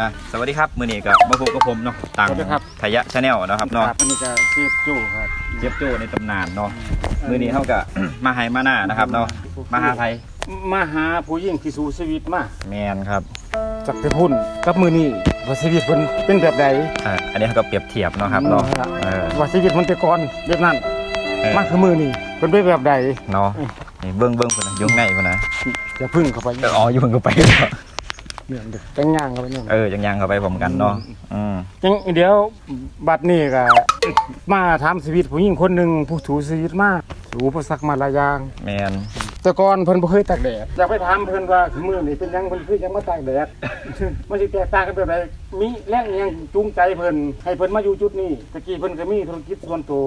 อะสวัสดีครับมือนี้กับมาพบกับผมเนาะตังสวัสดีครับทยะชาแนลนาะครับเนาะครับอันนี้จะเชฟจูครับเจ็บโจ้ในตำนานเนาะมือนี้เท่ากับ มาไฮมาหน้านะครับเนาะมาหาไทยมาหาผู้หญิงที่สู้ชีวิตมาแมนครับจากแต่พุ่นกับมือนี้ว่าชีวิตเพิ่นเป็นแบบใดอะอันนี้เขาก็เปรียบเทียบเนาะครับเนาะเออว่าชีวิตมันแต่ก่อนแบบนั้นเออมาคือมือนี้เพิ่นเป็นแบบใดเนาะนี่เบิ้งเบิ้งคนนะอยุ่ข้างในคนนะอย่าพึ่งเข้าไป เอออ๋ออยู่เพิ่งก็ไปเนี่ ยเดี๋ยวจังย่างเข้าไปเนี่ยเออยังยังเข้าไปผมกันเนาะอืมจังเดี๋ยวบัดนี้ก็มาถามชีวิตผู้หญิงคนหนึงผู้ถูชีวิตมากสูอุปสรรคมาหลายอย่าง แมนแต่ก่อนเพิ่นบ่เคยตากแดดอยากไปถามเพิ่นว่าคือมื้อนี้เป็นหยังเพิ่นคือยังมาตากแดด มันสิแตกต่างกันแบบใดมีแรงอิหยังจูงใจเพิ่นให้เพิ่นมาอยู่จุดนี้ตะกี้เพิ่นก็มีธุรกิจส่วนตัว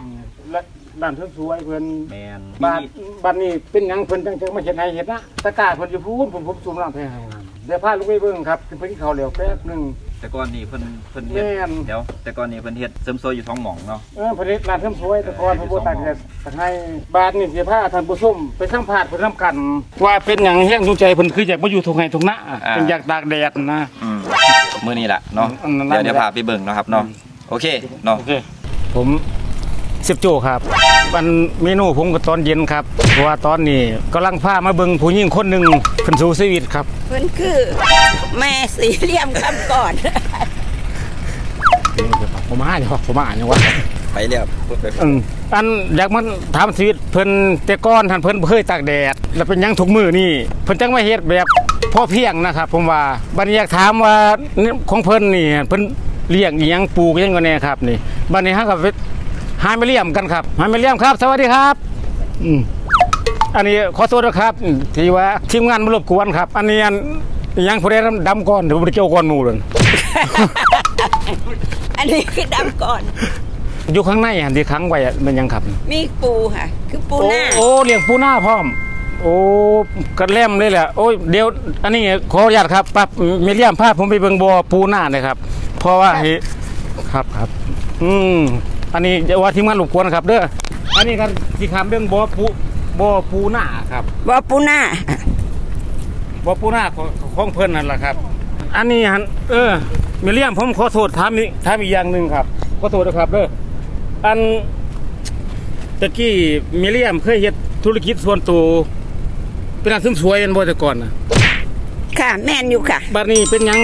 อืมและด้านเทิงสวยเพิ่น แมนบ้านบ้านนี้เป็นหยังเพิ่นจังจังมาเฮ็ดให้เฮ็ดนะตะกร้าเพิ่นอยู่พูนผมผมสูมน้ำให้ให้งานเดี๋ยวพาลูกไปเบิ่งครับเพิ่นกินข้าวแล้วแป๊บหนึง แต่ก่อนนี่เพิ่นเพิ่นเฮ็ดแม่น เดี๋ยวแต่ก่อนนี่เพิ่นเฮ็ดเสริมโซอยู่ท้องหม่องเนาะ เออเพิ่นเฮ็ดร้านเทิงสวยแต่ก่อนเพิ่นบ่ตากแดดตะให้บ้านนี่สิพาท่านผู้ชมไปสัมภาษณ์เพิ่นนํกัน ว่าเป็นหยังแฮงจูงใจเพิ่นคืออยากมาอยู่ทุ่งไร่ทุ่งนาเพิ่นอยากตากแดดนะ อืมมือนี้แหละเนาะอืมนั่นเดี๋ยวแหละเดี๋ยวพาไปเบิ่งเนาะครับเนาะโอเคเนาะ โอเค ผมเสิบโจครับมันเมนูผมก็ตอนเย็นครับเพราะว่าตอนนี้กำลังพามาเบิ่งผู้หญิงคนหนึ่งเพิ่นสู้ชีวิตครับเพิ่นคือ แม่สีเหลี่ยมคำก่อนผมมาเนี่ยผมมาเนี่ยว่าไปเรียบพูดไปอืมอันอยากมันถามชีวิตเพิ่นแต่ก่อนท่านเพิ่นบ่เคยตากแดด แล้วเป็นหยังทุกมือนี่เพิ่นจังมาเฮ็ดแบบพอเพียงนะครับ ผมว่าบัดนี้อยากถามว่านี่ของเพิ่นนี่เพิ่นเลี้ยงอีหยังปลูกอิหยังก็แน่ครับนี่บัดนี้ฮะก็ ไปหาไม่เลี่ยมกันครับหาไม่เลี่ยมครับ สวัสดีครับอืมอันนี้ขอโทษนะครับอืมที่ว่าทีมงานมารบกวนครับ อันนี้อันยังผู้ใดดำก่อนเดี๋ยวผมไปเกี่ยวก่อนหมู่เลยอันนี้คือดำก่อน อยู่ข้างในหันที่ค้างไว้อะมันยังครับ มีปูค่ะ คือปูหน้าโอ้โอ้เลี้ยงปูหน้าพร้อม โอ้กระแลมเลยแหละโอ้ยเดี๋ยว อันนี้ขออนุญาตครับปั๊บมีเลี่ยมภาพผมไปเบิ่งบ่อปูหน้าเลยครับ เพราะว่าเฮ้ครับครับ อืม อันนี้จะว่าทีมงานรบกวนครับเด้ออันนี้ครับที่คำเรื่องบ่อปูบ่อปูหน้าครับว่าปูหน้าบ่ปูหน้าของของเพิ่นนั่นแหละครับ อันนี้หันเออมิเลียมผมขอโทษถามอีกถามอีกอย่างหนึ่งครับขอโทษนะครับเด้ออันตะกี้มิเลียมเคยเฮ็ดธุรกิจส่วนตัวเป็นร้านเสริมสวยอันบ่แต่ก่อนนะค่ะแม่นอยู่ค่ะ บัดนี้เป็นหยัง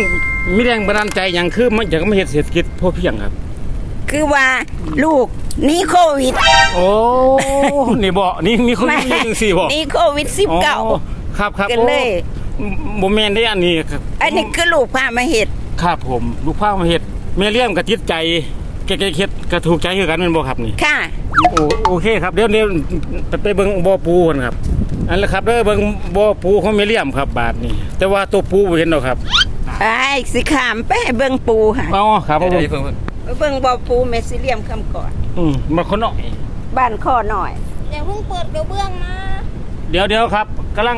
มีแรงบันดาลใจหยังคือมันอยากมาเฮ็ดเศรษฐกิจพอเพียงครับ คือว่าลูกหนี่โควิด โอ้นี่บ่นี่มีคนแม่มีจังซี่บ่หนี่โควิดสิบเก้าอ๋อครับครับกันเลยโอ้บ่แม่นได้อันนี้ครับอันนี้คือลูกพามาเห็ดครับผม ลูกพามาเฮ็ดแม่เลี้ยมกับจิตใจแกแกเฮ็ดก็ถูกใจคือกันแม่นบ่ครับนี่ค่ะโอโอเคครับเดี๋ยวเดี๋ยวไปไปเบิ่งบ่อปูกันครับอันละครับเด้อเบิ่งบ่อปูของแม่เลี้ยมครับบาทนี่แต่ว่าตัวปูบ่เห็นดอกครับไอ้สิขามไปให้เบิ่งปูค่ะอ๋อครับผม เดี๋ยวเพิ่งเพิ่งไปเบิ่งบ่อปูแม่สีเหลี่ยมคำก่อนอืมมาคนน้อย บ้านข้อหน่อย อย่าเพิ่งเปิดกระเบื้องนะเดี๋ยวเดี๋ยวครับกำลัง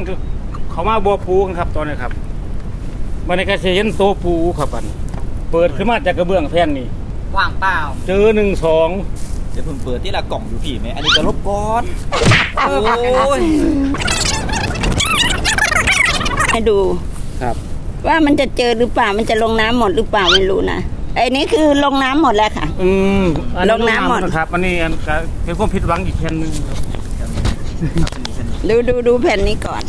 เข้ามาบ่อปูกันครับตอนนี้ครับมันนี้ก็สิเห็นตัวปูครับอันเปิดขึ้นมาจากกระเบื้องแผ่นนี่ว่างเปล่าเจอหนึ่งสองเดี๋ยวเพิ่งเปิดที่ละกล่องอยู่พี่ไหมอันนี้ก็ลบก่อนโอ้ยให้ดูครับ ว่ามันจะเจอหรือเปล่ามันจะลงน้ำหมดหรือเปล่าไม่รู้นะ ไอ้นี่คือลงน้ำหมดแล้วค่ะ อืมอัลงน้ำหมดนะครับอันนี้อันก็เป็นความผิดหวังอีกแผ่นหนึงครับดูดูดูแผ่นนี้ก่อน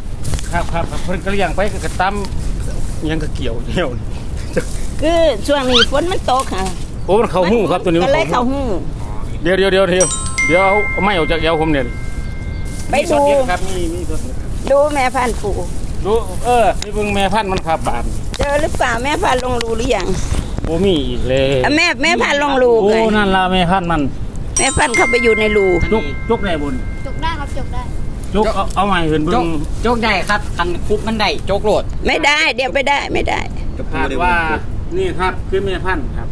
ครับครับครับเพิ่นก็เลี้ยงไปก็กระตั้มยังก็เกี่ยวเกี่ยวคือช่วงนี้ฝนมันตกค่ะโอ้มันเข้าหูครับตัวนี้ก็มันเลยเข้าเข้าหูหูเดี๋ยวเดี๋ยวเดี๋ยวเดี๋ยวเดี๋ยวเอาไม่ออกจากเอวผมเนี่ยไปมีสดูดเด็ดครับมีมีสดเด็ดครับดูแม่พันธุ์ปูดูเออนี่เบิ่งแม่พันธุ์มันครับบานเจอหรือเปล่าแม่พันธุ์ลงรูหรือยัง โอ้มีอีกเลยอะแม่แม่พันธุ์ลงรูโอ้เลยนั่นล่ะแม่พันธุ์มันแม่พันธุ์เข้าไปอยู่ในรูจุกจุกไหนบุญจกได้ครับจกได้จุกเอาเอาใหม่เห็นโจเบิ่กงโจกได้ครับคันคุบมันได้โจกโหลดไม่ได้ เดี๋ยวไปได้ไม่ได้กับปูคาดเดี๋ยวว่านี่ครับคือแม่พันธุ์ครับ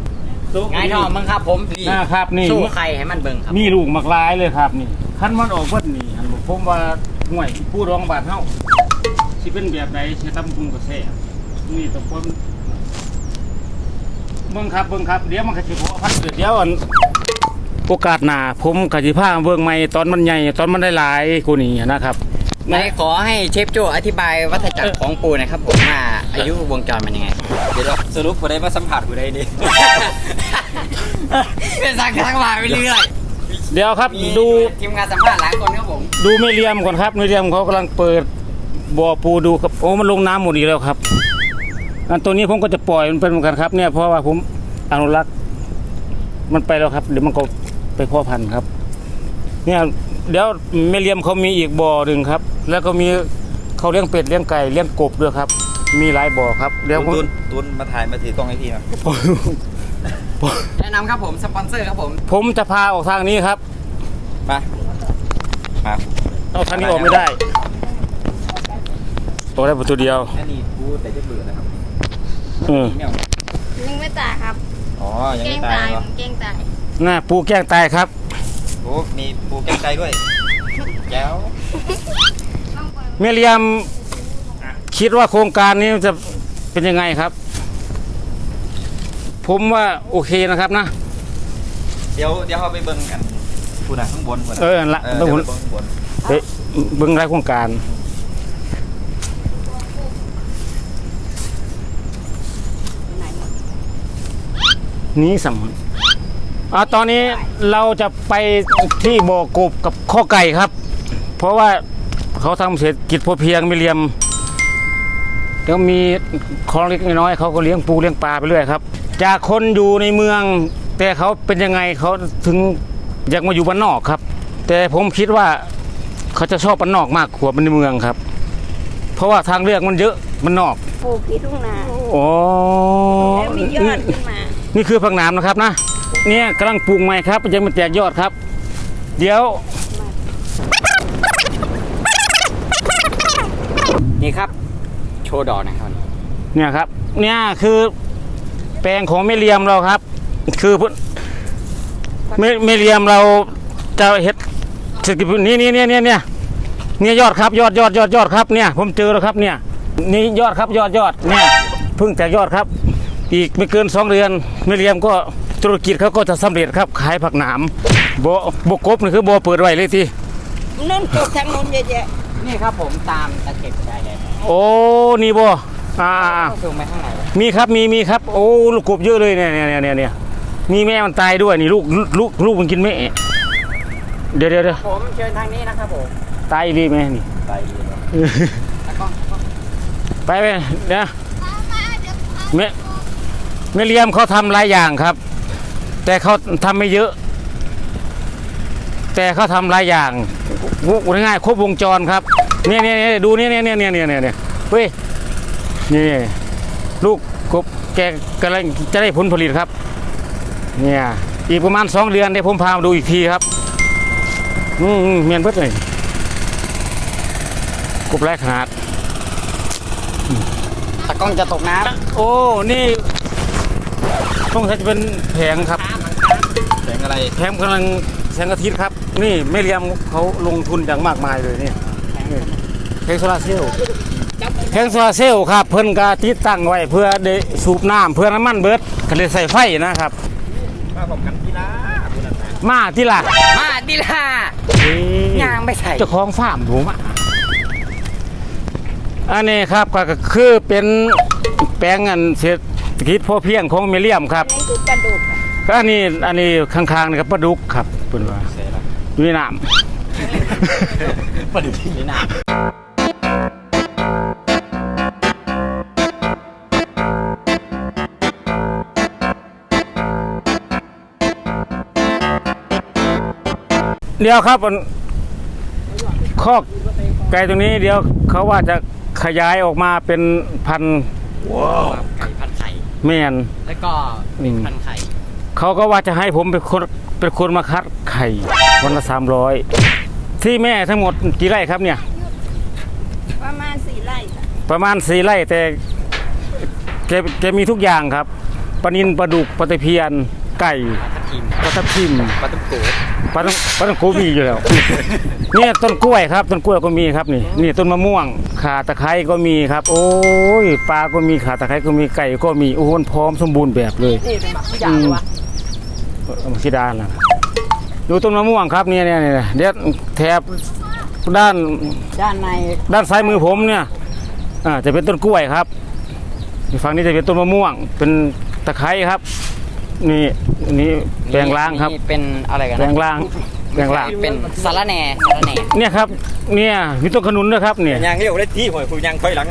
จุก ง่ายทองมึงครับผมนี่นะครับนี่ สู้ใครให้มันเบิ่งครับมีลูกมักลายเลยครับนี่คันมันออกเบิดนี่อันผมว่าห่วยผู้รองบาดเฮาสิเป็นแบบใดสิทำกุงกระแสนี่ต้องคน เบิ่งครับเบิ่งครับเดี๋ยวมันก็สิพอพันธุ์เดี๋ยวอันโอกาสหน้าผมก็สิพาเบิ่งใหม่ตอนมันใหญ่ตอนมันได้หลายกูนี่นะครับ ไหนขอให้เชฟโจอธิบายวัฏจักรของปูหนะครับผมว่าอายุวงจรมันยังไง เดี๋ยวสรุปผู้ใดมาสัมผัสผู้ใดดีเป็นสังกัดมาไปเรื่อยเดี๋ยวครับมีดูทีมงานสัมภาษณ์หลายคนครับผม ดูไม่เลียมก่อนครับไม่เลียมเขากำลังเปิดบ่อปูดูครับโอ้มันลงน้ำหมดอีกแล้วครับ อันตัวนี้ผมก็จะปล่อยมันเป็นเหมือนกันครับเนี่ยเพราะว่าผมอนุรักษ์มันไปแล้วครับ เดี๋ยวมันก็ไปพ่อพันธุ์ครับ เนี่ยเดี๋ยวไม่เลียมเขามีอีกบ่อหนึ่งครับ แล้วก็มีเขาเลี้ยงเป็ดเลี้ยงไก่เลี้ยงกบด้วยครับ มีหลายบ่อครับเดี๋ยวผมตุนตุนมาถ่ายมาถือกล้องให้พี่หนะแนะนำครับผมสปอนเซอร์ครับผม ผมจะพาออกทางนี้ครับมามาเอาทางนี้ออกไม่ได้ออกได้ประตูเดียวอันนี้กูแต่จะเบื่อนะครับเออไม่เอายังไม่ตายครับอ๋อ ยังเก้ไม่งตายตายเหรอเก้งตายหน้าปูแกล้งตายครับ โอ้มีปูแก้มใจด้วยแจ๋วต้องปล่อยเมเรียมคิดว่าโครงการนี้จะเป็นยังไงครับ ผมว่าโอเคนะครับนะ เดี๋ยวเดี๋ยวเราไปเบิ่งกันพูดนะข้างบนพูดนะเออละเออเบิ่เดี๋งยวบนไปเบิ่งข้างบน เฮ้ยเบิ้งรายโครงการ นี้สำอะตอนนี้เราจะไปที่บ่อกบกับข้อไก่ครับ เพราะว่าเขาทำเศรษฐกิจพอเพียงไม่เลียมแล้วมีของเล็กน้อยเขาก็เลี้ยงปูเลี้ยงปลาไปเรื่อยครับ จากคนอยู่ในเมือง แต่เขาเป็นยังไงเขาถึงอยากมาอยู่บ้านนอกครับ แต่ผมคิดว่าเขาจะชอบบ้านนอกมากกว่าบ้านในเมืองครับ เพราะว่าทางเลือกมันเยอะมันนอก ปลูกที่ทุ่งนาโอ้ แล้วมียอดขึ้นมา นี่คือผักหนามนะครับนะเนี่ยกำลังปลูกใหม่ครับยังไม่แตกยอดครับ เดี๋ยว นี่ครับ โชว์ดอกนะครับ เนี่ยครับ เนี่ยคือแปลงของเมเรียมเราครับ คือพุ่นเมเมเรียมเราจะเฮ็ดเศรษฐกิจนี่นี่เนี่ยเนี่ยเนี่ยเนี่ยยอดครับยอดยอดยอดยอดครับเนี่ย ผมเจอแล้วครับเนี่ย นี่ยอดครับยอดยอดเนี่ยพิ่งแตกยอดครับ อีกไม่เกินสองเดือนเมเรียมก็ธุรกิจเขาก็จะสำเร็จครับขายผักหนามบ่บ่กบนี่คือบ่เปิดไว้เลยทีนั่นปลูกทางนู้นเยอะแยะนี่ครับผมตามตะเข็บได้เลยโอ้นี่บ่อ่าซูมไปข้างในมีครับมีมีครับ โอ้ลูกกบเยอะเลยเนี่ยเนี่ยเนี่ยเนี่ยเนี่ยมีแม่มันตายด้วยนี่ลูกลูกลูกมันกินแม่เดี๋ยวเดี๋ยวเดี๋ยวผมเชิญทางนี้นะครับผมตายอีหลีแม่นี่ไปเลยเนอะแล้วก็ไปไปเดี๋ยวแม่ แม่เลี้ยมเขาทำหลายอย่างครับ แต่เขาทำไม่เยอะ แต่เขาทำหลายอย่างวง่ายๆครบวงจรครับเนี่ยเนี่ยเนี่ยดูเนี่ยเนี่ยเนี่ยเนี่ยเนี่ยเนี่ยเฮ้ยนี่ลูกกบแกกำลังจะได้ผลผลิตครับ เนี่ยอีกประมาณสองเดือนเดี๋ยวผมพามาดูอีกทีครับอืมอืมเมียนเพิ่เลยกบแรกขนาดตะกล้องจะตกน้โอ้ นี่ ต้องใช้จะเป็นแผงครับแสงอะไรแผงกำลังแสงอาทิตย์ครับ นี่ไม่เลียมเขาลงทุนอย่างมากมายเลยนี่นี่แผงโซลาร์เซลล์แผงโซลาร์เซลล์ครับ เพิ่นก็ติดตั้งไว้เพื่อได้สูบน้ำเพื่อน้ำมันเบิดก็เลยใส่ไฟนะครับ มาผมกันกีฬาพูดนะมาที่ละำมาดิล่ะยางไปใส่เจ้าของฟาร์มผมอะอันนี้ครับก็ก็คือเป็นแปลงอันเศ รษฐกิจพอเพียงของเมเลียมครับนี่คือปลาดุกอะก็อันนี้อันนี้ข้างๆนี่ครับปลาดุกครับเป็นว่าเสร็จแล้วอยู่ในน้ประดิษฐ์ที่นี่นะำ เดี๋ยวครับอันคอกไก่ตัวนี้เดี๋ยวเขาว่าจะขยายออกมาเป็นพันธุ์ไก่พันไข่ แมนแล้วก็อืมพันไข่เขาก็ว่าจะให้ผมเป็นคนเป็นคนมาคัดไข่วันละสามร้อยที่แม่ทั้งหมดกี่ไร่ครับเนี่ย ประมาณสี่ไร่ค่ะประมาณสี่ไร่แต่แกแกมีทุกอย่างครับปลานินปลาดุกปลาตะเพียนไก่ ปลาทับ ทิมปลาทับทิมปลาตุ้งโกปลาต้องปลาต้องโคมีอยู่แล้ว เนี่ยต้นกล้วยครับ ต้นกล้วยก็มีครับนี่ นี่ต้นมะม่วง ขาตะไคร้ก็มีครับ โอ้ยปลาก็มีขาตะไคร้ก็มีไก่ก็มีโอ้โหมันพร้อมสมบูรณ์แบบเลยนี่เป็นแบบทุกอย่างเลยวะเอามาชิดานนะดูต้นมะม่วงครับเนี่ยเนี่ยเนี่ยเดี๋ยวแถบด้านด้านในด้านซ้ายมือผมเนี่ยอ่าจะเป็นต้นกล้วยครับฝั่งนี้จะเป็นต้นมะม่วง เป็นตะไคร้ครับ นี่อันนี้แปลงล่างครับ นี่เป็นอะไรกันแปลนะงล่างแปลงล่าง เป็นสาระแหน่สาระแหน่เนี่ยครับ เนี่ยมีต้นขนุนด้วยครับเนี่ย ยางเรียกได้ที่หอยผู้ยางถอยหลัง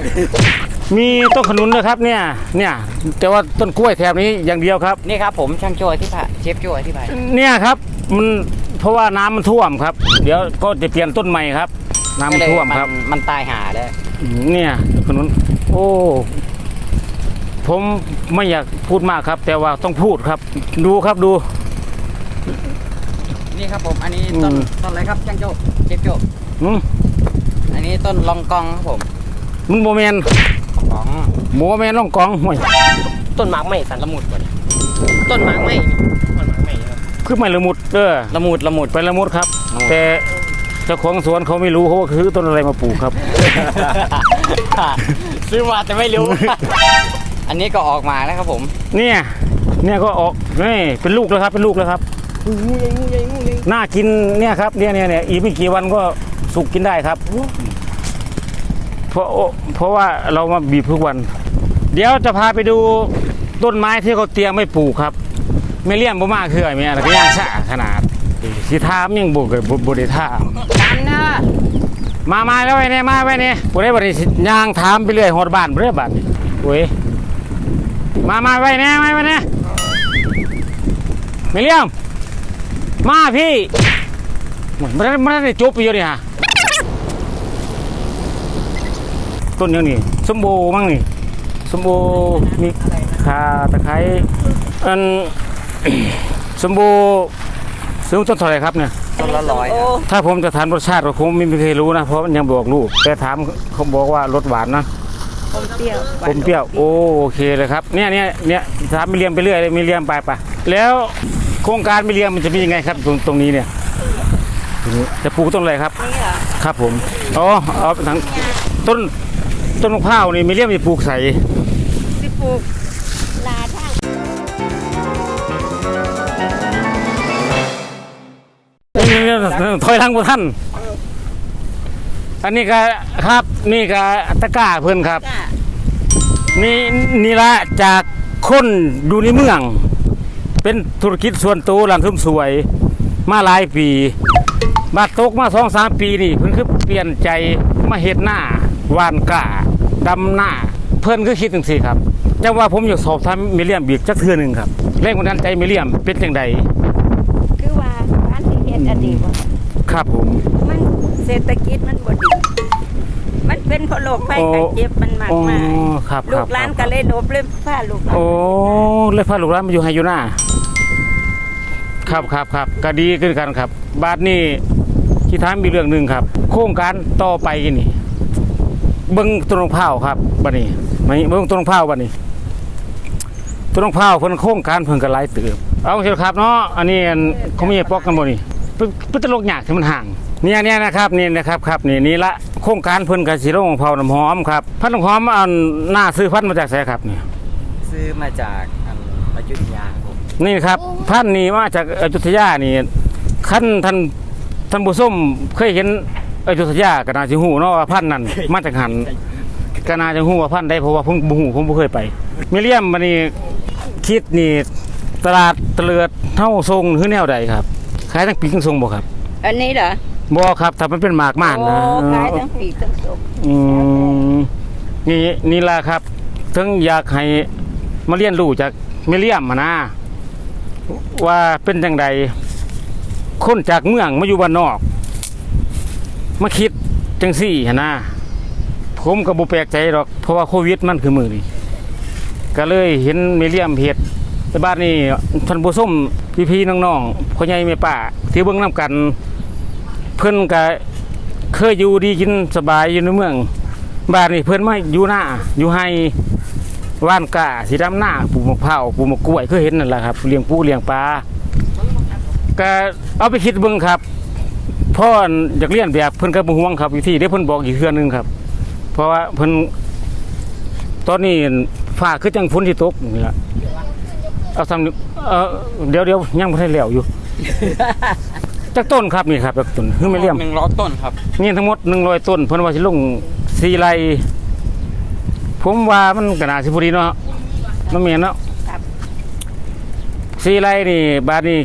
มีต้นขนุนด้วยครับเนี่ย เนี่ย แต่ว่าต้นกล้วยแถบนี้อย่างเดียวครับ นี่ครับผมช่างโจ้ที่ผ่าเชฟโจ้ที่ผ่าเนี่ยครับ มันเพราะว่าน้ำมันท่วมครับ เดี๋ยวก็จะเปลี่ยนต้นใหม่ครับ น้ำมันท่วมครับ มันตายหาเลย เนี่ยขนุนโอ้ ผมไม่อยากพูดมากครับ แต่ว่าต้องพูดครับ ดูครับดู นี่ครับผม อันนี้ต้นอืม ต้นอะไรครับช่างโจ้เชฟโจ้อืมอันนี้ต้นลองกองครับผมมันโมเมนของโมเมนล่องกองห่วยต้นหมากไหมสันละมุดก่อนต้นหมากไหมต้นหมากไหมครับคือไม่ละมุดเออละมุดละมุด ไปละมุดครับ ละมุด แต่เจ้าของสวนเขาไม่รู้เขาว่าคือต้นอะไรมาปลูกครับ ซื้อมาแต่ไม่รู้ อันนี้ก็ออกมาแล้วครับผม เนี่ย เนี่ยก็ออกนี่เป็นลูกแล้วครับ เป็นลูกแล้วครับน่ากินเนี่ยครับเนี่ยเนี่ยเนี่ยอีกไม่กี่วันก็สุกกินได้ครับ เพราะเพราะว่าเรามาบีบทุกวัน เดี๋ยวจะพาไปดูต้นไม้ที่เขาเตรียมไม่ปลูกครับ ไม่เลี่ยมบ่มากคือไอ้เมียนะก็ย่างชะขนาดสิทามยังบุกบุบได้ท่ามกันนะมามาแล้วไว้เนี่ยมาไว้เนี่ยบ่ได้บ่ได้สิย่างถามไปเรื่อยฮอดบ้านบ่ได้บ้านนี่โอ้ย มามาไว้เนี่ยไว้ไว้เนี่ยไม่เลี่ยม มาพี่มันได้มันได้จบไปอยู่นี่ฮะต้นยังนี่สมโบมั้งนี่สมโบมีคาตะไคร้อันสมโบซื้อต้นเท่าไหร่ครับเนี่ยต้นละร้อยโอ้ถ้าผมจะทานรสชาติก็คงไม่เคยรู้นะเพราะมันยังบอกลูกแต่ถามเขาบอกว่ารสหวานนะ เปรี้ยวผมเปรี้ยวโอโอเคเลยครับเนี่ยเนี่ยเนี่ยถามไม่เลียมไปเรื่อยเลยไม่เลียมไปไปแล้วโครงการไม่เลียมมันจะเป็นยังไงครับตรงตรงนี้เนี่ยตรงนี้จะปลูกต้นอะไรครับ นี่เหรอครับผมอ๋อเอาไปทางต้นต้นมะพร้าวนี่ไม่เลียมจะปลูกใส่ที่ปลูกลาท่างนี่นี่นี่ถอยหลังบ่ท่าน อันนี้ก็ครับนี่ก็ตะกร้าเพื่อนครับจ้า นี่นี่ละจากคนอยู่ในเมือง เป็นธุรกิจส่วนตัวหลังทึมสวย มาหลายปีมาตกมาสองสามปีนี่เพิ่นคือเปลี่ยนใจมาเฮ็ดหน้าหวานกล้าดำหน้า เพิ่นคือคิดจังซี่ครับจังว่าผมอยากสอบถามมิเลียมบีกจักเทื่อหนึงครับแรงบันดาลใจมิเลียมเป็นจังใดคือว่าบ้านที่เฮ็ดอดีตว่าครับผมมันเศรษฐกิจมันบ่ดีมัน เป็นเพราะโรคภัยโอ้ไข้เจ็บมันมากอ๋อมายครับลูครับกหลานคก็รับเลยหลบเลยพาลูกหลานโอ้เลยพาลูกหลานมาอยู่ไฮยูน่าครับครับครับก็ดีขึ้นกันครับ บาทนี้ที่ถามมีเรื่องหนึ่งครับ โครงการต่อไปนี่เบิ้งต้นมะพร้าวครับบัดนี้ไม่เบิ้งต้นมะพร้าวบัดนี้ต้นมะพร้าวเพิ่นโครงการเพิ่นก็หลายเติบเอาเถอะครับเนาะอันนี้อันเขามีปอกกันบ่นี่เป็นเป็นตลกยากที่มันห่าง เนี่ยเนี่ยนะครับนี่นะครับครับนี่นี่ละโครงการเพิ่นก็สิลงมะพร้าวน้ำหอมครับพันธุ์น้ำหอมอันหน้าซื้อพันธุ์มาจากไสครับเนี่ยซื้อมาจากอันอยุธยาครับผมนี่ครับท่านนี่มาจากอยุธยานี่ขั้นท่านท่านผู้ส้มเคยเห็นอยุธยากนาจิหูเนาะว่าพันธุ์นั้นมาจากหันกนาจิหูว่าพันธุ์ใดเพราะว่าผมบ่หูผมบ่เคยไปมิเลียมมันนี่คิดนี่ตลาดเตลิดเท่าทรงหรือแนวใดครับขายทั้งปีทั้งทรงบ่ครับ อันนี้เหรอ บ่ครับถ้ามันเป็นหมากม่านโอ้นะขายทั้งปีกทั้งสุกอืมนี่นี่ล่ะครับถึงอยากให้มาเรียนรู้จากมิเลียมมานะ ว่าเป็นจังใดคนจากเมืองมาอยู่บ้านนอก มาคิดจังสี่หนนะผมก็บ่แปลกใจหรอกเพราะว่าโควิดมันคือมือนี่ก็เลยเห็นเมเลียมเฮ็ดแต่บ้านนี้ท่านผู้ชมพี่ๆน้องๆพ่อใหญ่แม่ป้าที่เบิ่งนํกัน เพิ่นก็เคยอยู่ดีกินสบายอยู่ในเมืองบ้านนี้เพิ่นมาอยู่หน้าอยู่ให้ว่านกาสีดำหน้าปลูกมะพร้าวปลูกมะกล้วยเคยเห็นนั่นแหละครับเลี้ยงปูเลี้ยงปลาก็เอาไปคิดเบิ่งครับพ่ออยากเรียนแบบเพิ่นก็บ่ห่วงครับวิธีเดี๋ยวเพิ่นบอกอีกเทื่อนึงครับ เพราะว่าเพิ่นตอนนี้ฟ้าคือจังฝนสิตกนี่ล่ะเอาซ้ำเออเดี๋ยวเดี๋ยวยังบ่ทันแล้วอยู่ ตจักต้นครับนี่ครับจักต้นคือไม่เลี่ยมหนึ่งร้อยต้นครับนี่ทั้งหมด100ต้นเพิ่นว่าสิลงสี่ไร่ผมว่ามันก็น่าสิพอดีเนาะน้องเมียนเนาะครับสี่ไร่นี่บาดนี้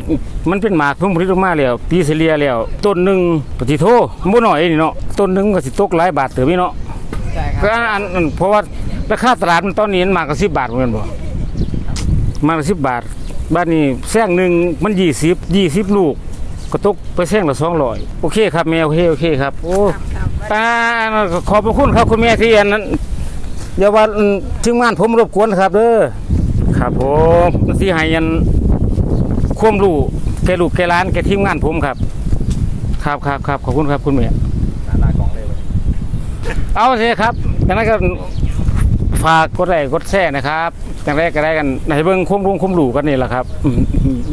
มันเป็นหมากเพิ่งผลิตออกมาแล้วปีเฉลี่ยแล้วต้นหนึงปฏิโทบ่น้อยนี่เนาะต้นหนึงมันก็สิตกหลายบาทเติบนี่เนาะใช่คก็รับอันอันเพราะว่าราคาตลาดมันตอนนี้มันมากกว่า10บาทเหมือนกันบ่มากกว่า10บาทบ้านนี้แซงหนึงมัน20 20ลูก ก็ตกไปแซงละ200โอเคครับแม่โอเคโอเคครับโอ้อ่าขอบพระคุณครับคุณแม่ที่อันนั้นอย่าว่าอืมทีมงานผมรบกวนครับเด้อครับผมที่ให้ยันความรู้แกลูกแกร้านแกทีมงานผมครับ ครับครับครับขอบคุณครับคุณแม่หน้าของเลยเอาสิครับอย่างนั้นก็ฝากกดไลค์กดแชร์นะครับอย่างแรกก็ได้กันให้เบิ่งควมรู้ความรู้กันนี่แหละครับ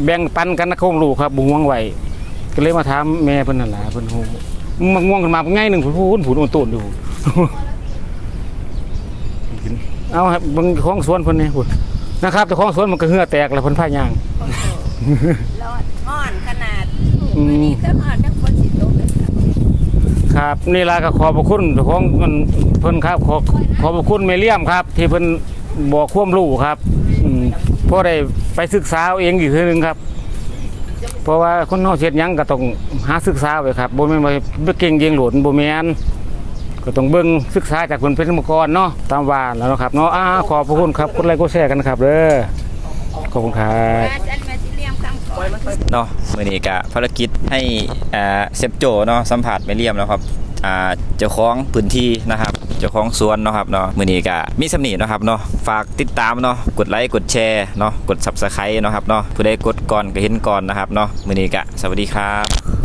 แบ่งปันกันนะความรู้ครับบุห่วงไว้ ก็เลยมาถามแม่เพิ่นนั่นล่ะเพิ่นฮู้มันง่วงขึ้นมาง่ายหนึ่งผู้ผู้ผู้โตนอยู่ เอาครับเบิ่งของสวนเพิ่นนี่พุ่นนะครับแต่ของสวนมันก็เหือแตกแล้วเพิ่นพายางรอดอ่อนขนาดอืม นี่ก็อ่อนทั้งคนสิโตเลยครับครับนี่ล่ะก็ขอบพระคุณเจ้าของมันเพิ่นครับ ขอขอบพระคุณเมเลียมครับ ที่เพิ่นบอกความรู้ครับอืมเพราะได้ไปศึกษาเอาเองอีกทีหนึงครับ เพราะว่าคนเฮาเฮ็ดหยังก็ต้องหาศึกษาไว้ครับบ่แม่นว่าไปเก่งเยียงโหลดบ่แม่นก็ต้องเบิ่งศึกษาจากเพิ่นเป็นมาก่อนเนาะตามว่าแล้วเนาะครับเนาะอ่าขอบพระคุณครับกดไลค์กดแชร์กันครับเด้อขอบคุณครับอาจารย์มาที่เมคำก่อนเนาะมื้อนี้ก็ภารกิจให้อ่าเซฟโจเนาะสัมผัสไม่เลี่ยมแล้วครับอ่าเจ้าของพื้นที่นะครับ เจ้าของสวนเนาะครับเนาะมือนี้ก็มีสำนีเนาะครับเนาะฝากติดตามเนาะกดไลค์กดแชร์เนาะกดซับสไครต์เนาะครับเนาะผู้ใดกดก่อนก็เห็นก่อนนะครับเนาะมือนี้ก็สวัสดีครับ